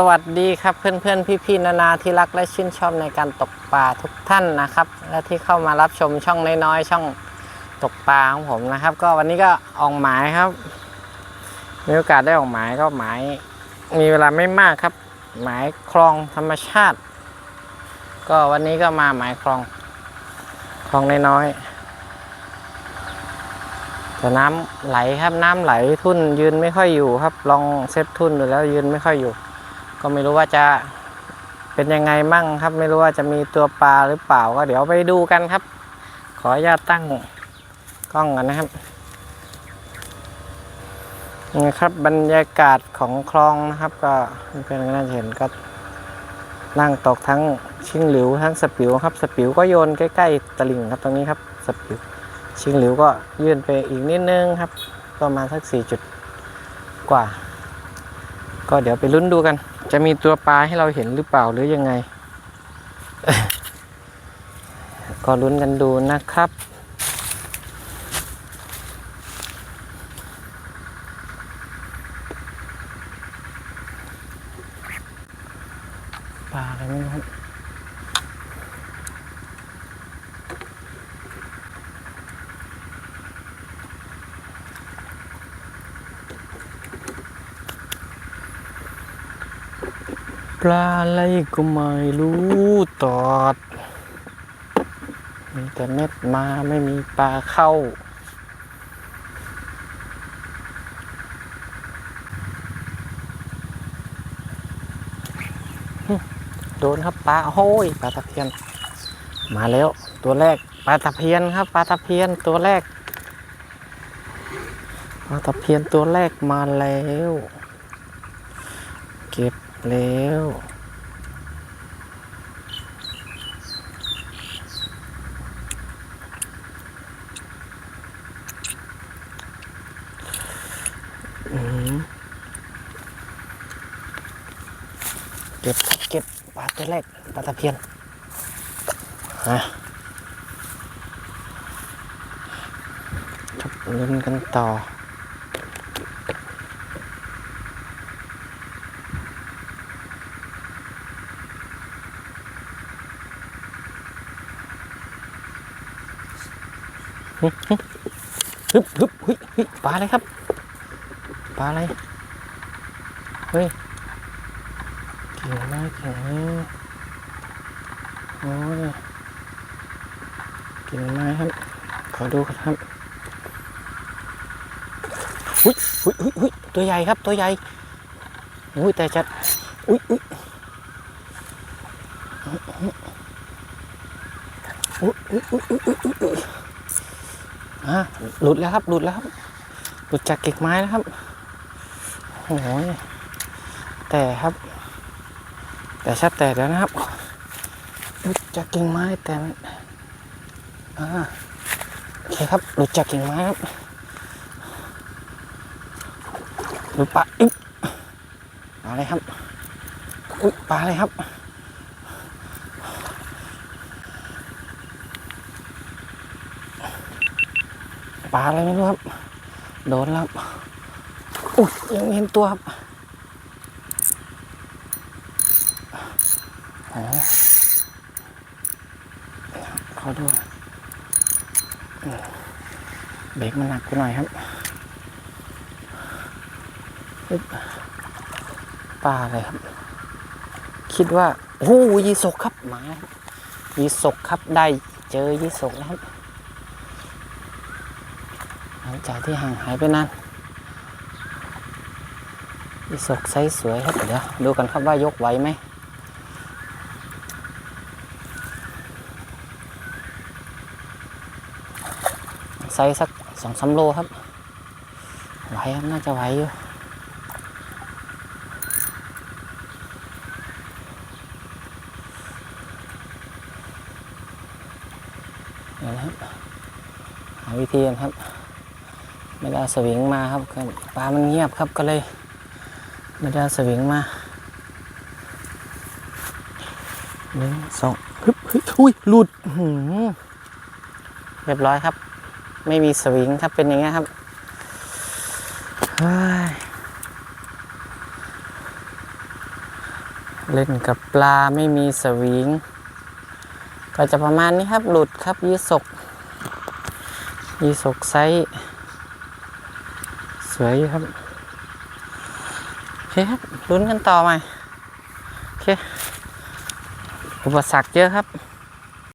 สวัสดีครับเพื่อนๆ พี่ๆนานาที่รักและชื่นชอบในการตกปลาทุกท่านนะครับ และที่เข้ามารับชมช่องน้อยๆช่องตกปลาของผมนะครับ ก็วันนี้ก็ออกหมายครับ มีโอกาสได้ออกหมายก็หมายมีเวลาไม่มากครับ หมายคลองธรรมชาติ ก็วันนี้ก็มาหมายคลองคลองน้อยๆแต่น้ำไหลครับน้ำไหลทุ่นยืนไม่ค่อยอยู่ครับ ลองเซตทุ่นดูแล้วยืนไม่ค่อยอยู่ ก็ไม่รู้ว่าจะเป็นยังไงมั่งครับ ไม่รู้ว่าจะมีตัวปลาหรือเปล่าก็เดี๋ยวไปดูกันครับ ขออนุญาตตั้งกล้องกันนะครับนี่ครับบรรยากาศของคลองนะครับ ก็เพื่อนๆน่าจะเห็นก็นั่งตกทั้งชิงหลิวทั้งสปิวครับ สปิวก็โยนใกล้ๆตลิ่งครับตรงนี้ครับสปิวชิงหลิวก็ยื่นไปอีกนิดนึงครับ ประมาณสักสี่จุดกว่า ก็เดี๋ยวไปลุ้นดูกัน จะมีตัวปลาให้เราเห็นหรือเปล่าหรือยังไง ก็ลุ้นกันดูนะครับปลาอะไรไม่รู้ ปลาอะไรก็ไม่รู้ตอด มีแต่เม็ดมาไม่มีปลาเข้า โดนครับปลาโอ้ยปลาตะเพียน มาแล้วตัวแรกปลาตะเพียนครับปลาตะเพียนตัวแรกปลาตะเพียนตัวแรกมาแล้ว เก็บ แล้ว เก็บเก็บปลาตัวแรกปลาตะเพียนฮะจับเล่นกันต่อ ฮึบฮึบเฮ้ยเฮ้ยปลาอะไรครับ ปลาอะไร เฮ้ยเก่งมากเก่งมากโอ้ยเก่งมากครับ ขอดูครับหุ้ยหุ้ยหุ้ยหุ้ยตัวใหญ่ครับ ตัวใหญ่อุ้ยแต่จะอุ้ยอุ้ยอุ้ยอุ้ยอุ้ยอุ้ยอุ้ย อะหลุดแล้วครับหลุดแล้วครับหลุดจากเก็กไม้แล้วครับโอ้ยแต่ครับ แต่ชัดแต่แล้วนะครับหลุดจากกิ่งไม้แต่อ่าโอเคครับหลุดจากกิ่งไม้ครับหลุดปลาอึ๊บปลาอะไรครับอุ๊ยปลาอะไรครับ ลาอะไรไม่รู้ครับ โดนแล้วอุ้ยยังเห็นตัวครับอ๋อขอดูอืมเบรกมันหนักไปหน่อยครับปลาอะไรครับ คิดว่าโอ้โหยีสกครับหมายีสกครับได้เจอยีสกแล้วครับ หลังจากที่ห่างหายไปนานอีศกไซส์สวยครับเดี๋ยวดูกันครับว่ายกไหวไหมไซส์สักสองสามโลครับไหวครับน่าจะไหวอยู่เดี๋ยวนะครับหาวิธีกันครับ ไม่ได้เอาสวิงมาครับปลามันเงียบครับก็เลยไม่ได้สวิงมาหนึ่งสองฮึบเฮ้ยอุ้ยหลุดเรียบร้อยครับ ไม่มีสวิงครับเป็นอย่างเงี้ยครับเฮ้ยเล่นกับปลาไม่มีสวิง ก็จะประมาณนี้ครับหลุดครับยี่สกยี่สกไซส์ สวยครับ โอเคครับลุ้นกันต่อใหม่โอเค อุปสรรคเยอะครับ